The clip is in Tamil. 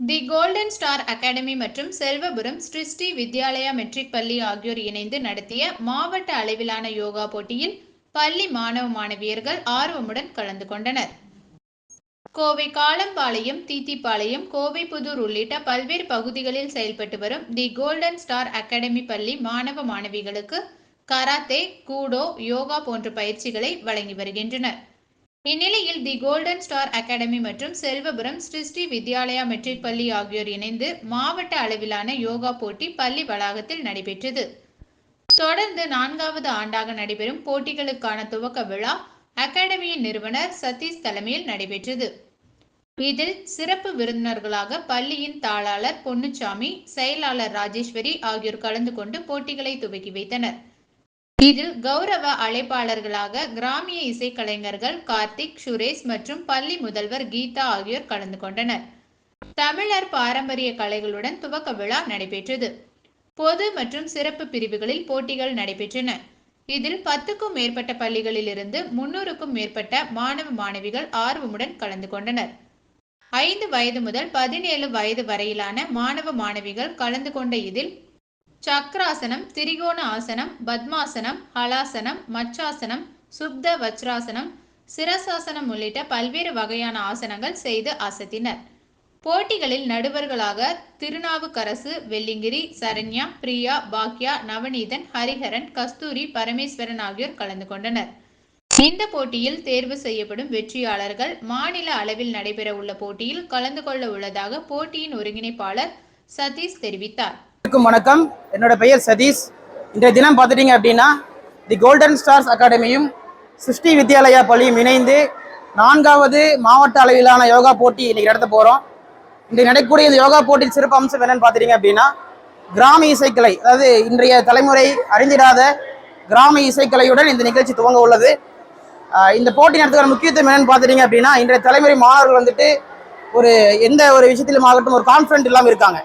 தி கோல்டன் ஸ்டார் அகாடமி மற்றும் செல்வபுரம் ஸ்ருஷ்டி வித்யாலயா மெட்ரிக் பள்ளி ஆகியோர் இணைந்து நடத்திய மாவட்ட அளவிலான யோகா போட்டியில் பள்ளி மாணவ மாணவியர்கள் ஆர்வமுடன் கலந்து கொண்டனர். கோவை காலம்பாளையம் தீத்திப்பாளையம் கோவை புதூர் உள்ளிட்ட பல்வேறு பகுதிகளில் செயல்பட்டு வரும் தி கோல்டன் ஸ்டார் அகாடமி பள்ளி மாணவ மாணவிகளுக்கு கராத்தே கூடோ யோகா போன்ற பயிற்சிகளை வழங்கி வருகின்றனர். இந்நிலையில் தி கோல்டன் ஸ்டார் அகாடமி மற்றும் செல்வபுரம் ஸ்ரீ வித்யாலயா மெட்ரிக் பள்ளி ஆகியோர் இணைந்து மாவட்ட அளவிலான யோகா போட்டி பள்ளி வளாகத்தில் நடைபெற்றது. தொடர்ந்து நான்காவது ஆண்டாக நடைபெறும் போட்டிகளுக்கான துவக்க விழா அகாடமியின் நிறுவனர் சதீஷ் தலைமையில் நடைபெற்றது. இதில் சிறப்பு விருந்தினர்களாக பள்ளியின் தாளாளர் பொன்னுச்சாமி செயலாளர் ராஜேஸ்வரி ஆகியோர் கலந்து கொண்டு போட்டிகளை துவக்கி வைத்தனர். இதில் கௌரவ அழைப்பாளர்களாக கிராமிய இசைக்கலைஞர்கள் கார்த்திக் சுரேஷ் மற்றும் பள்ளி முதல்வர் கீதா ஆகியோர் கலந்து கொண்டனர். தமிழர் பாரம்பரிய கலைகளுடன் துவக்க விழா நடைபெற்றது. பொது மற்றும் சிறப்பு பிரிவுகளில் போட்டிகள் நடைபெற்றன. இதில் பத்துக்கும் மேற்பட்ட பள்ளிகளில் இருந்து முன்னூறுக்கும் மேற்பட்ட மாணவ மாணவிகள் ஆர்வமுடன் கலந்து கொண்டனர். ஐந்து வயது முதல் பதினேழு வயது வரையிலான மாணவ மாணவிகள் கலந்து கொண்ட இதில் சக்ராசனம் திரிகோண ஆசனம் பத்மாசனம் ஹலாசனம் மச்சாசனம் சுப்த வஜ்ராசனம் சிரசாசனம் உள்ளிட்ட பல்வேறு வகையான ஆசனங்கள் செய்து அசத்தினர். போட்டிகளில் நடுவர்களாக திருநாவுக்கரசு வெள்ளிங்கிரி சரண்யா பிரியா பாக்யா நவநீதன் ஹரிஹரன் கஸ்தூரி பரமேஸ்வரன் ஆகியோர் கலந்து கொண்டனர். இந்த போட்டியில் தேர்வு செய்யப்படும் வெற்றியாளர்கள் மாநில அளவில் நடைபெற உள்ள போட்டியில் கலந்து கொள்ள உள்ளதாக போட்டியின் ஒருங்கிணைப்பாளர் சதீஷ் தெரிவித்தார். வணக்கம். என்னோட பெயர் சதீஷ். இன்றைய தினம் பார்த்துட்டீங்க அப்படின்னா தி கோல்டன் ஸ்டார்ஸ் அகாடமியும் சிருஷ்டி வித்யாலயா பள்ளியும் இணைந்து நான்காவது மாவட்ட அளவிலான யோகா போட்டி இன்னைக்கு நடத்த போகிறோம் இன்றைக்கு நடக்கக்கூடிய இந்த யோகா போட்டியின் சிறப்பு அம்சம் என்னன்னு பார்த்துட்டீங்க அப்படின்னா கிராம இசைக்கலை. அதாவது இன்றைய தலைமுறை அறிந்திடாத கிராம இசைக்கலையுடன் இந்த நிகழ்ச்சி துவங்க உள்ளது. இந்த போட்டி நடத்துகிற முக்கியத்துவம் என்னன்னு பார்த்துட்டீங்க அப்படின்னா இன்றைய தலைமுறை மாணவர்கள் வந்துட்டு ஒரு எந்த ஒரு விஷயத்திலும் ஆகட்டும் ஒரு கான்ஃபிடென்ட் இல்லாமல் இருக்காங்க.